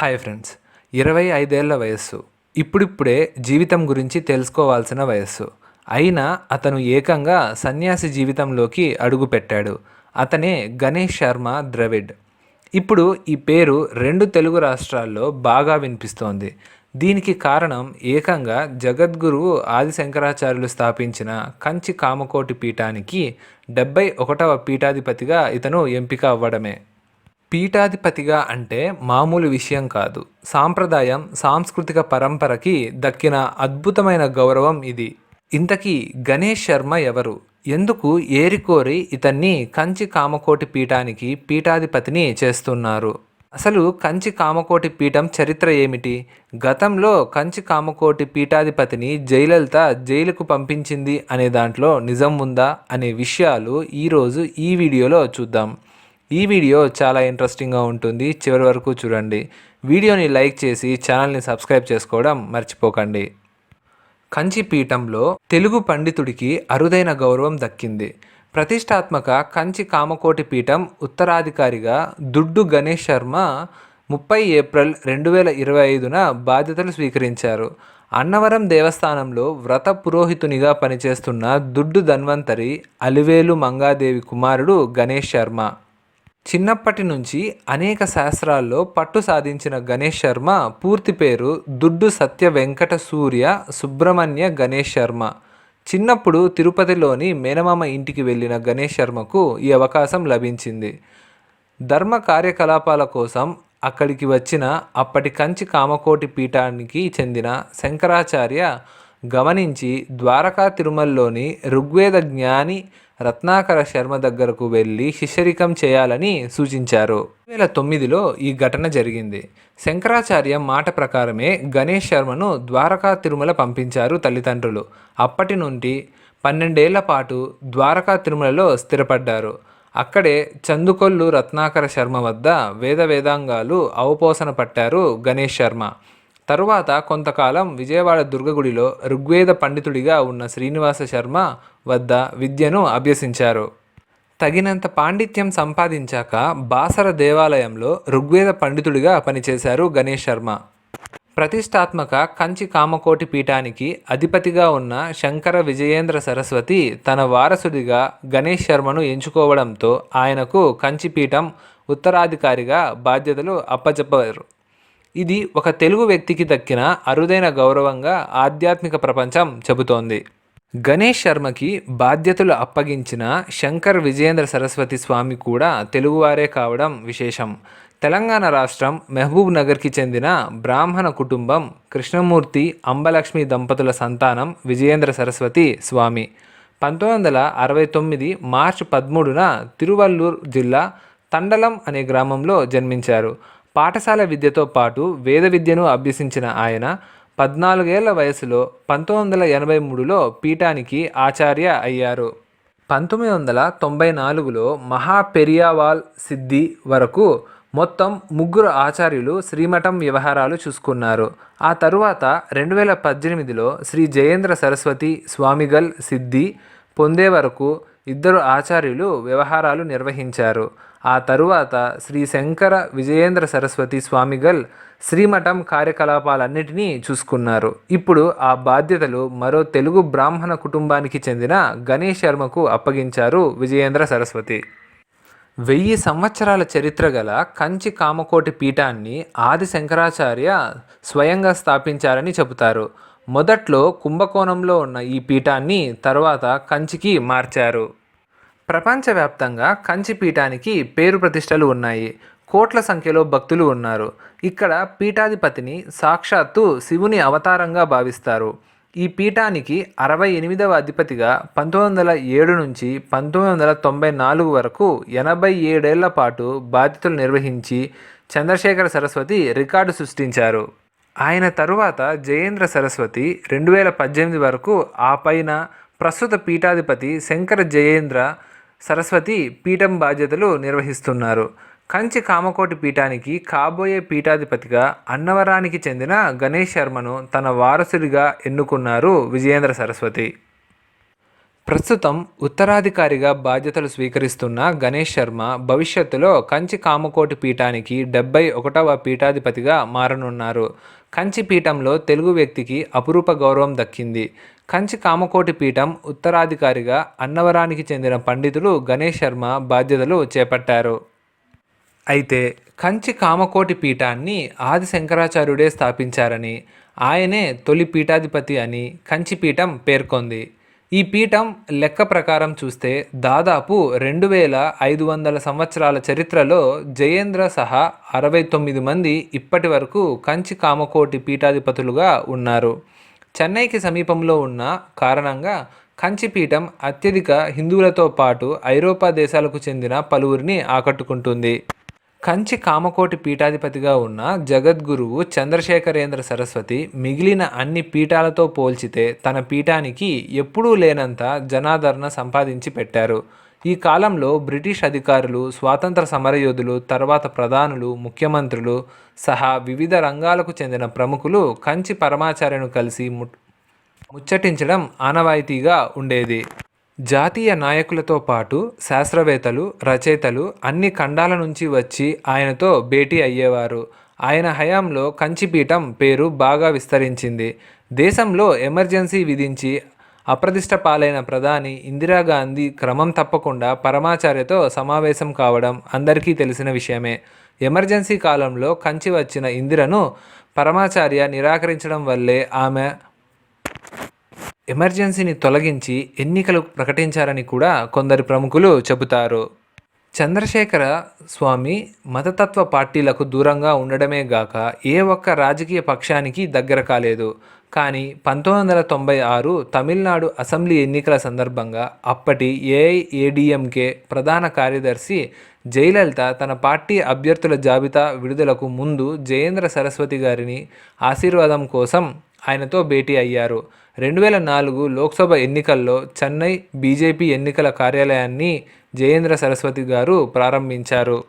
Hi friends. ఇరవై ఐదేళ్ళ వయస్సు. ఇప్పుడిప్పుడే జీవితం గురించి తెలుసుకోవాల్సిన వయస్సు. అయినా అతను ఏకంగా సన్యాసి జీవితంలోకి అడుగుపెట్టాడు. అతనే గణేష్ శర్మ ద్రవిడ్. ఇప్పుడు ఈ పేరు రెండు తెలుగు రాష్ట్రాల్లో బాగా వినిపిస్తోంది. దీనికి కారణం ఏకంగా జగద్గురువు ఆది శంకరాచార్యులు స్థాపించిన కంచి కామకోటి పీఠానికి డెబ్బై ఒకటవ పీఠాధిపతిగా ఇతను ఎంపిక అవ్వడమే. పీఠాధిపతిగా అంటే మామూలు విషయం కాదు. సాంప్రదాయం సాంస్కృతిక పరంపరకి దక్కిన అద్భుతమైన గౌరవం ఇది. ఇంతకీ గణేష్ శర్మ ఎవరు? ఎందుకు ఏరికోరి ఇతన్ని కంచి కామకోటి పీఠానికి పీఠాధిపతిని చేస్తున్నారు? అసలు కంచి కామకోటి పీఠం చరిత్ర ఏమిటి? గతంలో కంచి కామకోటి పీఠాధిపతిని జయలలిత జైలుకు పంపించింది అనే దాంట్లో నిజం ఉందా? అనే విషయాలు ఈరోజు ఈ వీడియోలో చూద్దాం. ఈ వీడియో చాలా ఇంట్రెస్టింగ్గా ఉంటుంది. చివరి వరకు చూడండి. వీడియోని లైక్ చేసి ఛానల్ని సబ్స్క్రైబ్ చేసుకోవడం మర్చిపోకండి. కంచి పీఠంలో తెలుగు పండితుడికి అరుదైన గౌరవం దక్కింది. ప్రతిష్టాత్మక కంచి కామకోటి పీఠం ఉత్తరాధికారిగా దుడ్డు గణేష్ శర్మ ముప్పై ఏప్రిల్ రెండు వేల ఇరవై ఐదున బాధ్యతలు స్వీకరించారు. అన్నవరం దేవస్థానంలో వ్రత పురోహితునిగా పనిచేస్తున్న దుడ్డు ధన్వంతరి అలివేలు మంగాదేవి కుమారుడు గణేష్ శర్మ. చిన్నప్పటి నుంచి అనేక శాస్త్రాల్లో పట్టు సాధించిన గణేష్ శర్మ పూర్తి పేరు దుడ్డు సత్య వెంకట సూర్య సుబ్రహ్మణ్య గణేష్ శర్మ. చిన్నప్పుడు తిరుపతిలోని మేనమామ ఇంటికి వెళ్ళిన గణేష్ శర్మకు ఈ అవకాశం లభించింది. ధర్మ కార్యకలాపాల కోసం అక్కడికి వచ్చిన అప్పటి కంచి కామకోటి పీఠానికి చెందిన శంకరాచార్య గమనించి ద్వారకా తిరుమలలోని ఋగ్వేద జ్ఞాని రత్నాకర శర్మ దగ్గరకు వెళ్ళి శిష్యరికం చేయాలని సూచించారు. రెండు వేల తొమ్మిదిలో ఈ ఘటన జరిగింది. శంకరాచార్య మాట ప్రకారమే గణేష్ శర్మను ద్వారకా తిరుమల పంపించారు తల్లిదండ్రులు. అప్పటి నుండి పన్నెండేళ్ళ పాటు ద్వారకా తిరుమలలో స్థిరపడ్డారు. అక్కడే చందుకొల్లు రత్నాకర శర్మ వద్ద వేద వేదాంగాలు అవపోసన పట్టారు గణేష్ శర్మ. తరువాత కొంతకాలం విజయవాడ దుర్గగుడిలో ఋగ్వేద పండితుడిగా ఉన్న శ్రీనివాస శర్మ వద్ద విద్యను అభ్యసించారు. తగినంత పాండిత్యం సంపాదించాక బాసర దేవాలయంలో ఋగ్వేద పండితుడిగా పనిచేశారు గణేష్ శర్మ. ప్రతిష్టాత్మక కంచి కామకోటి పీఠానికి అధిపతిగా ఉన్న శంకర విజయేంద్ర సరస్వతి తన వారసుడిగా గణేష్ శర్మను ఎంచుకోవడంతో ఆయనకు కంచి పీఠం ఉత్తరాధికారిగా బాధ్యతలు అప్పచెప్పారు ఇది ఒక తెలుగు వ్యక్తికి దక్కిన అరుదైన గౌరవంగా ఆధ్యాత్మిక ప్రపంచం చెబుతోంది. గణేష్ శర్మకి బాధ్యతలు అప్పగించిన శంకర్ విజయేంద్ర సరస్వతి స్వామి కూడా తెలుగువారే కావడం విశేషం. తెలంగాణ రాష్ట్రం మహబూబ్ నగర్కి చెందిన బ్రాహ్మణ కుటుంబం కృష్ణమూర్తి అంబలక్ష్మి దంపతుల సంతానం విజయేంద్ర సరస్వతి స్వామి. పంతొమ్మిది వందల అరవై తొమ్మిది మార్చి పదమూడున తిరువల్లూరు జిల్లా తండలం అనే గ్రామంలో జన్మించారు. పాఠశాల విద్యతో పాటు వేద విద్యను అభ్యసించిన ఆయన పద్నాలుగేళ్ళ వయసులో పంతొమ్మిది వందల ఎనభై మూడులో పీఠానికి ఆచార్య అయ్యారు. పంతొమ్మిది వందల తొంభై నాలుగులో మహాపెరియావాల్ సిద్ధి వరకు మొత్తం ముగ్గురు ఆచార్యులు శ్రీమఠం వ్యవహారాలు చూసుకున్నారు. ఆ తరువాత రెండు వేల పద్దెనిమిదిలో శ్రీ జయేంద్ర సరస్వతి స్వామిగల్ సిద్ధి పొందే వరకు ఇద్దరు ఆచార్యులు వ్యవహారాలు నిర్వహించారు. ఆ తరువాత శ్రీ శంకర విజయేంద్ర సరస్వతి స్వామిగల్ శ్రీమఠం కార్యకలాపాలన్నిటినీ చూసుకున్నారు. ఇప్పుడు ఆ బాధ్యతలు మరో తెలుగు బ్రాహ్మణ కుటుంబానికి చెందిన గణేష్ శర్మకు అప్పగించారు విజయేంద్ర సరస్వతి. వెయ్యి సంవత్సరాల చరిత్ర గల కంచి కామకోటి పీఠాన్ని ఆది శంకరాచార్య స్వయంగా స్థాపించారని చెబుతారు. మొదట్లో కుంభకోణంలో ఉన్న ఈ పీఠాన్ని తర్వాత కంచికి మార్చారు. ప్రపంచవ్యాప్తంగా కంచి పీఠానికి పేరు ప్రతిష్టలు ఉన్నాయి. కోట్ల సంఖ్యలో భక్తులు ఉన్నారు. ఇక్కడ పీఠాధిపతిని సాక్షాత్తు శివుని అవతారంగా భావిస్తారు. ఈ పీఠానికి అరవై ఎనిమిదవ అధిపతిగా పంతొమ్మిది వందల ఏడు నుంచి పంతొమ్మిది వందల తొంభై నాలుగు వరకు ఎనభై ఏడేళ్ళ పాటు బాధ్యతలు నిర్వహించి చంద్రశేఖర సరస్వతి రికార్డు సృష్టించారు. ఆయన తరువాత జయేంద్ర సరస్వతి రెండు వేల పద్దెనిమిది వరకు ఆ పైన ప్రస్తుత పీఠాధిపతి శంకర జయేంద్ర సరస్వతి పీఠం బాధ్యతలు నిర్వహిస్తున్నారు. కంచి కామకోటి పీఠానికి కాబోయే పీఠాధిపతిగా అన్నవరానికి చెందిన గణేష్ శర్మను తన వారసుడిగా ఎన్నుకున్నారు విజయేంద్ర సరస్వతి. ప్రస్తుతం ఉత్తరాధికారిగా బాధ్యతలు స్వీకరిస్తున్న గణేష్ శర్మ భవిష్యత్తులో కంచి కామకోటి పీఠానికి డెబ్బై ఒకటవ పీఠాధిపతిగా మారనున్నారు. కంచి పీఠంలో తెలుగు వ్యక్తికి అపురూప గౌరవం దక్కింది. కంచి కామకోటి పీఠం ఉత్తరాధికారిగా అన్నవరానికి చెందిన పండితులు గణేష్ శర్మ బాధ్యతలు చేపట్టారు. అయితే కంచి కామకోటి పీఠాన్ని ఆది శంకరాచార్యుడే స్థాపించారని ఆయనే తొలి పీఠాధిపతి అని కంచి పీఠం పేర్కొంది. ఈ పీఠం లెక్క ప్రకారం చూస్తే దాదాపు రెండు వేల ఐదు వందల సంవత్సరాల చరిత్రలో జయేంద్ర సహా అరవై తొమ్మిది మంది ఇప్పటి వరకు కంచి కామకోటి పీఠాధిపతులుగా ఉన్నారు. చెన్నైకి సమీపంలో ఉన్న కారణంగా కంచి పీఠం అత్యధిక హిందువులతో పాటు ఐరోపా దేశాలకు చెందిన పలువురిని ఆకట్టుకుంటుంది. కంచి కామకోటి పీఠాధిపతిగా ఉన్న జగద్గురువు చంద్రశేఖరేంద్ర సరస్వతి మిగిలిన అన్ని పీఠాలతో పోల్చితే తన పీఠానికి ఎప్పుడూ లేనంత జనాదరణ సంపాదించి పెట్టారు. ఈ కాలంలో బ్రిటిష్ అధికారులు స్వాతంత్ర సమరయోధులు తర్వాత ప్రధానులు ముఖ్యమంత్రులు సహా వివిధ రంగాలకు చెందిన ప్రముఖులు కంచి పరమాచార్యను కలిసి ముచ్చటించడం ఆనవాయితీగా ఉండేది. జాతీయ నాయకులతో పాటు శాస్త్రవేత్తలు రచయితలు అన్ని ఖండాల నుంచి వచ్చి ఆయనతో భేటీ అయ్యేవారు. ఆయన హయాంలో కంచిపీఠం పేరు బాగా విస్తరించింది. దేశంలో ఎమర్జెన్సీ విధించి అప్రదిష్ట పాలైన ప్రధాని ఇందిరాగాంధీ క్రమం తప్పకుండా పరమాచార్యతో సమావేశం కావడం అందరికీ తెలిసిన విషయమే. ఎమర్జెన్సీ కాలంలో కంచి వచ్చిన ఇందిరను పరమాచార్య నిరాకరించడం వల్లే ఆమె ఎమర్జెన్సీని తొలగించి ఎన్నికలు ప్రకటించారని కూడా కొందరు ప్రముఖులు చెబుతారు. చంద్రశేఖర స్వామి మతతత్వ పార్టీలకు దూరంగా ఉండడమే గాక ఏ ఒక్క రాజకీయ పక్షానికి దగ్గర కాలేదు. కానీ పంతొమ్మిది వందల తొంభై ఆరు తమిళనాడు అసెంబ్లీ ఎన్నికల సందర్భంగా అప్పటి ఏఐఏడిఎంకే ప్రధాన కార్యదర్శి జయలలిత తన పార్టీ అభ్యర్థుల జాబితా విడుదలకు ముందు జయేంద్ర సరస్వతి గారిని ఆశీర్వాదం కోసం ఆయనతో భేటీ అయ్యారు. రెండు వేల నాలుగు లోక్సభ ఎన్నికల్లో చెన్నై బీజేపీ ఎన్నికల కార్యాలయాన్ని జయేంద్ర సరస్వతి గారు ప్రారంభించారు.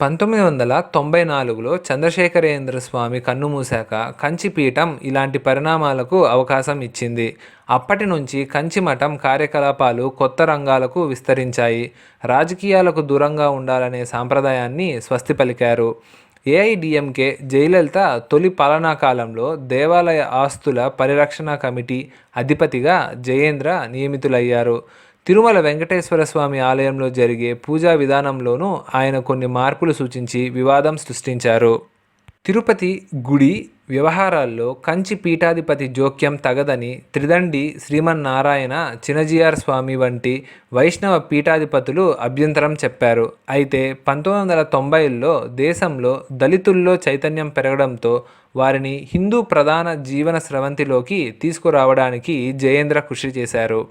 పంతొమ్మిది వందల తొంభై నాలుగులో చంద్రశేఖరేంద్ర స్వామి కన్నుమూశాక కంచిపీఠం ఇలాంటి పరిణామాలకు అవకాశం ఇచ్చింది. అప్పటి నుంచి కంచి మఠం కార్యకలాపాలు కొత్త రంగాలకు విస్తరించాయి. రాజకీయాలకు దూరంగా ఉండాలనే సాంప్రదాయాన్ని స్వస్తి పలికారు. ఏఐడిఎంకే జయలలిత తొలి పాలనా కాలంలో దేవాలయ ఆస్తుల పరిరక్షణ కమిటీ అధిపతిగా జయేంద్ర నియమితులయ్యారు. తిరుమల వెంకటేశ్వర స్వామి ఆలయంలో జరిగే పూజా విధానంలోనూ ఆయన కొన్ని మార్పులు సూచించి వివాదం సృష్టించారు. తిరుపతి గుడి వ్యవహారాల్లో కంచి పీఠాధిపతి జోక్యం తగదని త్రిదండి శ్రీమన్నారాయణ చినజీఆర్ స్వామి వంటి వైష్ణవ పీఠాధిపతులు అభ్యంతరం చెప్పారు. అయితే పంతొమ్మిది వందల తొంభైలో దేశంలో దళితుల్లో చైతన్యం పెరగడంతో వారిని హిందూ ప్రధాన జీవన స్రవంతిలోకి తీసుకురావడానికి జయేంద్ర కృషి చేశారు.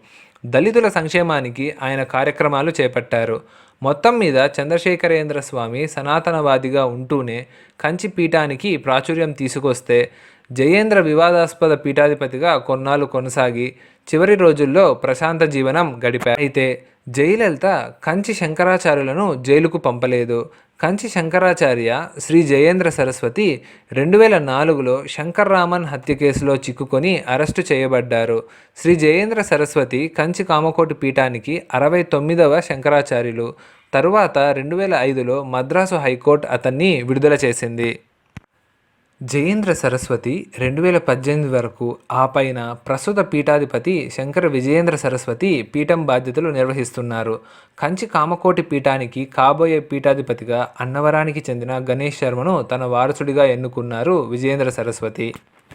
దళితుల సంక్షేమానికి ఆయన కార్యక్రమాలు చేపట్టారు. మొత్తం మీద చంద్రశేఖరేంద్ర స్వామి సనాతనవాదిగా ఉంటూనే కంచి పీఠానికి ప్రాచుర్యం తీసుకొస్తే జయేంద్ర వివాదాస్పద పీఠాధిపతిగా కొన్నాళ్ళు కొనసాగి చివరి రోజుల్లో ప్రశాంత జీవనం గడిపారు అయితే జయలలిత కంచి శంకరాచార్యులను జైలుకు పంపలేదు. కంచి శంకరాచార్య శ్రీ జయేంద్ర సరస్వతి రెండు వేల నాలుగులో శంకర్రామన్ హత్య కేసులో చిక్కుకొని అరెస్టు చేయబడ్డారు. శ్రీ జయేంద్ర సరస్వతి కంచి కామకోటి పీఠానికి అరవై తొమ్మిదవ శంకరాచార్యులు. తరువాత రెండు వేల ఐదులో మద్రాసు హైకోర్టు అతన్ని విడుదల చేసింది. జయేంద్ర సరస్వతి రెండు వేల పద్దెనిమిది వరకు ఆ పైన ప్రస్తుత పీఠాధిపతి శంకర విజయేంద్ర సరస్వతి పీఠం బాధ్యతలు నిర్వహిస్తున్నారు. కంచి కామకోటి పీఠానికి కాబోయే పీఠాధిపతిగా అన్నవరానికి చెందిన గణేష్ శర్మను తన వారసుడిగా ఎన్నుకున్నారు విజయేంద్ర సరస్వతి.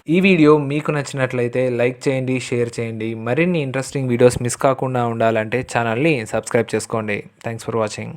ఈ వీడియో మీకు నచ్చినట్లయితే లైక్ చేయండి షేర్ చేయండి. మరిన్ని ఇంట్రెస్టింగ్ వీడియోస్ మిస్ కాకుండా ఉండాలంటే ఛానల్ని సబ్స్క్రైబ్ చేసుకోండి. Thanks for watching.